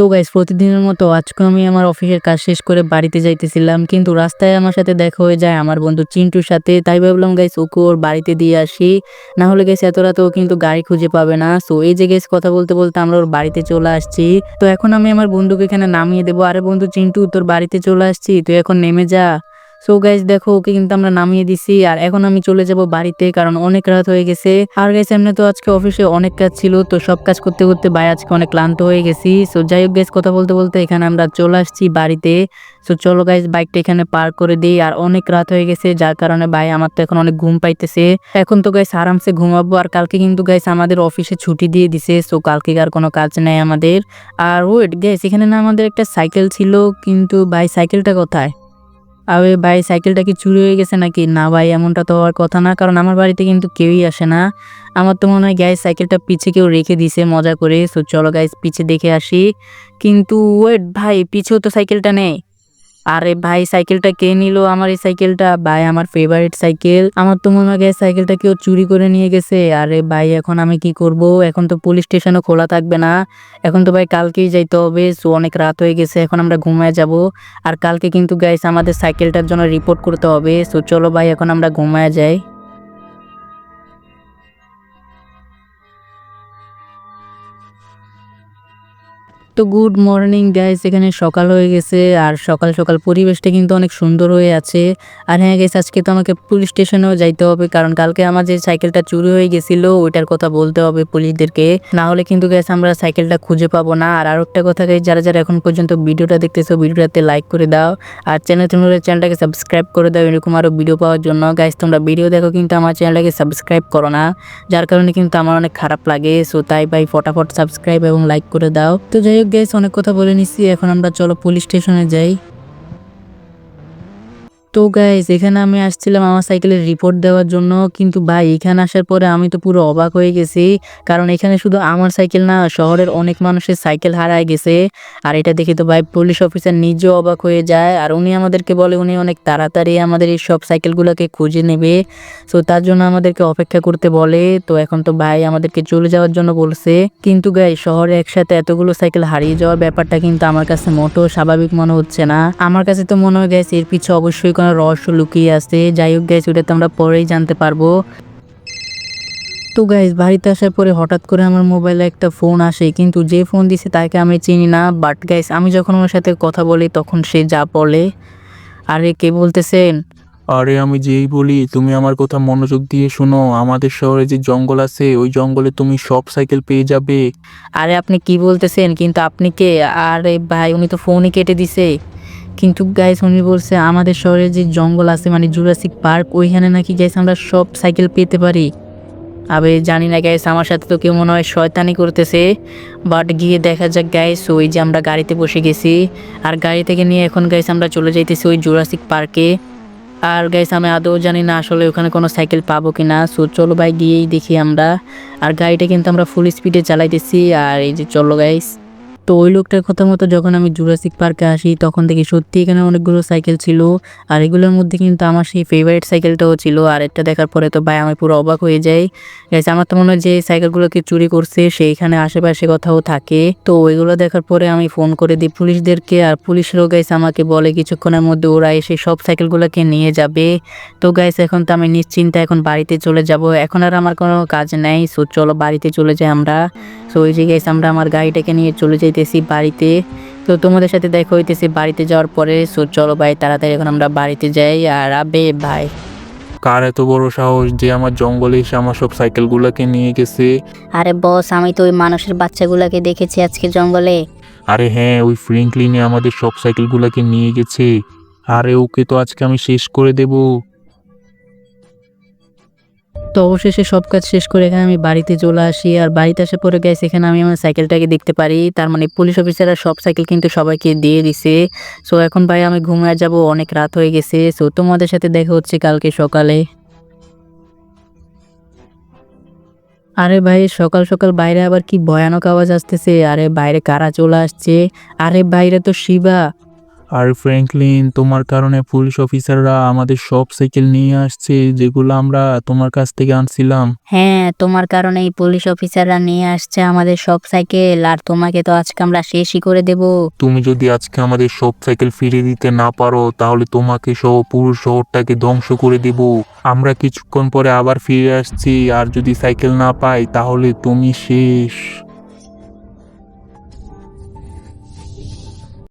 তো গাইস প্রতিদিনের মতো আজকে আমি আমার অফিসের কাজ শেষ করে বাড়িতে যাইতেছিলাম। কিন্তু রাস্তায় আমার সাথে দেখা হয়ে যায় আমার বন্ধু চিন্টুর সাথে। তাই ভাবলাম গাইস ওকে ওর বাড়িতে দিয়ে আসি। না হলে গেছে এত ও কিন্তু গাড়ি খুঁজে পাবে না। সো এই যে গেছে কথা বলতে বলতে আমরা ওর বাড়িতে চলে আসছি। তো এখন আমি আমার বন্ধুকে এখানে নামিয়ে দেবো। আরে বন্ধু, চিন্টু, তোর বাড়িতে চলে আসছি। তুই এখন নেমে যা। সো গাইজ দেখো, ওকে কিন্তু আমরা নামিয়ে দিছি। আর এখন আমি চলে যাব বাড়িতে, কারণ অনেক রাত হয়ে গেছে। আর গাইজ এমনি তো আজকে অফিসে অনেক কাজ ছিল, তো সব কাজ করতে করতে ভাই আজকে অনেক ক্লান্ত হয়ে গেছি। সো যাই হোক গাইজ কথা বলতে বলতে এখানে আমরা চলে আসছি বাড়িতে। সো চলো গাইজ বাইকটা এখানে পার্ক করে দিই। আর অনেক রাত হয়ে গেছে, যার কারণে ভাই আমার তো এখন অনেক ঘুম পাইতেছে। এখন তো গাইস আরামসে ঘুমাবো। আর কালকে কিন্তু গাইস আমাদের অফিসে ছুটি দিয়ে দিছে। সো কালকে আর কোনো কাজ নেই আমাদের। আর ওয়েট গাইস এখানে না আমাদের একটা সাইকেল ছিল, কিন্তু ভাই সাইকেলটা কোথায়? আরে ভাই, সাইকেলটা কি চুরি হয়ে গেছে নাকি? না ভাই, এমনটা তো হওয়ার কথা না, কারণ আমার বাড়িতে কিন্তু কেউই আসে না। আমার তো মনে হয় গাইজ সাইকেলটা পিছে কেউ রেখে দিছে, মজা করে। সো চলো গাইজ পিছে দেখে আসি। কিন্তু ওয়েট ভাই, পিছেও তো সাইকেলটা নেই। আরে ভাই, সাইকেলটা কে নিল? আমার এই সাইকেলটা, ভাই, আমার ফেভারিট সাইকেল। আমার তো মনে হয় সাইকেলটা কেউ চুরি করে নিয়ে গেছে। আরে ভাই, এখন আমি কি করব? এখন তো পুলিশ স্টেশনও খোলা থাকবে না। এখন তো ভাই কালকেই যাইতে হবে। সো অনেক রাত হয়ে গেছে। এখন আমরা ঘুমায় যাব। আর কালকে কিন্তু গাইস আমাদের সাইকেলটার জন্য রিপোর্ট করতে হবে। সো চলো ভাই, এখন আমরা ঘুমায় যাই। তো গুড মর্নিং গাইস এখানে সকাল হয়ে গেছে, আর সকাল সকাল পরিবেশটা কিন্তু অনেক সুন্দর হয়ে আছে। আর হ্যাঁ গেছে আজকে তো আমাকে পুলিশ স্টেশনেও যাইতে হবে, কারণ কালকে আমার যে সাইকেলটা চুরি হয়ে গেছিল, ওইটার কথা বলতে হবে পুলিশদেরকে। না হলে কিন্তু গেছে আমরা সাইকেলটা খুঁজে পাবো না। আর আরও একটা কথা গাইস যারা যারা এখন পর্যন্ত ভিডিওটা দেখতেছো, ভিডিওটাতে লাইক করে দাও। আর চ্যানেল তোমরা চ্যানেলটাকে সাবস্ক্রাইব করে দাও, এরকম আরও ভিডিও পাওয়ার জন্য। গাইস তোমরা ভিডিও দেখো, কিন্তু আমার চ্যানেলটাকে সাবস্ক্রাইব করো না। যার কারণে কিন্তু আমার অনেক খারাপ লাগে। সো তাই ভাই, ফটাফট সাবস্ক্রাইব এবং লাইক করে দাও। তো যাই হোক গাইস অনেক কথা বলে নিছি। এখন আমরা চলো পুলিশ স্টেশনে যাই। তো গাইস এখানে আমি আসছিলাম আমার সাইকেলের রিপোর্ট দেওয়ার জন্য। কিন্তু ভাই, এখানে আসার পরে আমি তো পুরো অবাক হয়ে গেছি। কারণ এখানে শুধু আমার সাইকেল না, শহরের অনেক মানুষের সাইকেল হারায় গেছে। আর এটা দেখে তো ভাই পুলিশ অফিসার নিজেও অবাক হয়ে যায়। আর উনি আমাদেরকে বলে, উনি অনেক তাড়াতাড়ি আমাদের এই সব সাইকেলগুলোকে খুঁজে নেবে। সো তার জন্য আমাদেরকে অপেক্ষা করতে বলে। তো এখন তো ভাই, আমাদেরকে চলে যাওয়ার জন্য বলছে। কিন্তু গাই শহরে একসাথে এতগুলো সাইকেল হারিয়ে যাওয়ার ব্যাপারটা কিন্তু আমার কাছে মোটেও স্বাভাবিক মনে হচ্ছে না। আমার কাছে তো মনে হয় গেছে এর পিছনে অবশ্যই কোনো রহস্য লুকিয়ে আছে? যাই হোক গাইস ওটা তো আমরা পরেই জানতে পারব। তো গাইস বাড়িতে আসার পরে হঠাৎ করে আমার মোবাইলে একটা ফোন আসে কিন্তু যে ফোন দিছে তাকে আমি চিনি না বাট গাইস আমি যখন ওর সাথে কথা বলি তখন সে যা বলে। আরে কে বলতেছেন? আরে আমি যেই বলি তুমি আমার কথা মনোযোগ দিয়ে শোনো। আমাদের শহরে যে জঙ্গল আছে ওই জঙ্গলে তুমি সব সাইকেল পেয়ে যাবে। আরে আপনি কি বলতেছেন? কিন্তু আপনি কে? আরে ভাই উনি তো ফোনই কেটে দিছে। কিন্তু গাইস উনি বলছে, আমাদের শহরে যে জঙ্গল আছে মানে জুরাসিক পার্ক ওইখানে নাকি গাইস আমরা সব সাইকেল পেতে পারি। আবে, জানি না গাইস আমার সাথে তো কেউ মনে হয় শয়তানি করতেছে বাট গিয়ে দেখা যাক গাইস ওই যে আমরা গাড়িতে বসে গেছি, আর গাড়ি থেকে নিয়ে এখন গাইস আমরা চলে যাইতেছি ওই জুরাসিক পার্কে আর গাইস আমি আদৌ জানি না আসলে ওখানে কোনো সাইকেল পাবো কি না সো চলো ভাই গিয়েই দেখি আমরা। আর গাড়িটা কিন্তু আমরা ফুল স্পিডে চালাইতেছি, আর এই যে চলো গাইস তো ওই লোকটার কথা মতো যখন আমি জুরাসিক পার্কে আসি, তখন দেখি সত্যি এখানে অনেকগুলো সাইকেল ছিল। আর এগুলোর মধ্যে কিন্তু আমার সেই ফেভারিট সাইকেলটাও ছিল। আর এটা দেখার পরে তো ভাই আমি পুরো অবাক হয়ে যাই। গাইস আমার তো মনে হয় যে সাইকেলগুলোকে চুরি করছে, সেইখানে আশেপাশে কোথাও থাকে। তো ওইগুলো দেখার পরে আমি ফোন করে দিই পুলিশদেরকে। আর পুলিশরাও গাইস আমাকে বলে কিছুক্ষণের মধ্যে ওরা এসে সব সাইকেলগুলোকে নিয়ে যাবে। তো গাইস এখন তো আমি নিশ্চিন্তে এখন বাড়িতে চলে যাব। এখন আর আমার কোনো কাজ নেই সো চলো বাড়িতে চলে যাই আমরা। সো ওই যে গাইস আমরা আমার গাড়িটাকে নিয়ে চলে যাইতেছি বাড়িতে। তো তোমাদের সাথে দেখা হইতেছে বাড়িতে যাওয়ার পরে। সো চলো ভাই তাড়াতাড়ি এখন আমরা বাড়িতে যাই। আর আবে ভাই। কার এত বড় সাহস যে আমার জঙ্গলে এসে আমার সব সাইকেলগুলোকে নিয়ে গেছে? আরে বস আমি তো ওই মানুষের বাচ্চাগুলোকে দেখেছি আজকে জঙ্গলে। আরে হ্যাঁ ওই ফ্রিঙ্কলিনে আমাদের সব সাইকেলগুলোকে নিয়ে গেছে। আরে ওকে তো আজকে আমি শেষ করে দেব। তো অবশেষে সব কাজ শেষ করে এখানে আমি বাড়িতে চলে আসি। আর বাড়িতে আসার পরে গেছে এখানে আমি আমার সাইকেলটাকে দেখতে পারি। তার মানে পুলিশ অফিসাররা সব সাইকেল কিন্তু সবাইকে দিয়ে দিছে। সো এখন ভাই আমি ঘুমিয়ে যাব, অনেক রাত হয়ে গেছে। সো তোমাদের সাথে দেখা হচ্ছে কালকে সকালে। আরে ভাই, সকাল সকাল বাইরে আবার কি ভয়ানক আওয়াজ আসতেছে। আরে বাইরে কারা চলে আসছে? আরে বাইরে তো শিবা। আর ফ্র্যাঙ্কলিন তোমার কারণে পুলিশ অফিসাররা আমাদের সব সাইকেল নিয়ে আসছে যেগুলো আমরা তোমার কাছ থেকে আনছিলাম। হ্যাঁ তোমার কারণেই পুলিশ অফিসাররা নিয়ে আসছে আমাদের সব সাইকেল আর তোমাকে তো আজকে আমরা শেষই করে দেব। তুমি যদি আজকে আমাদের সব সাইকেল ফিরিয়ে দিতে না পারো তাহলে তোমাকে সহ পুরো শহরটাকে ধ্বংস করে দেব। আমরা কিছুক্ষণ পরে আবার ফিরে আসছি আর যদি সাইকেল না পাই তাহলে তুমি শেষ।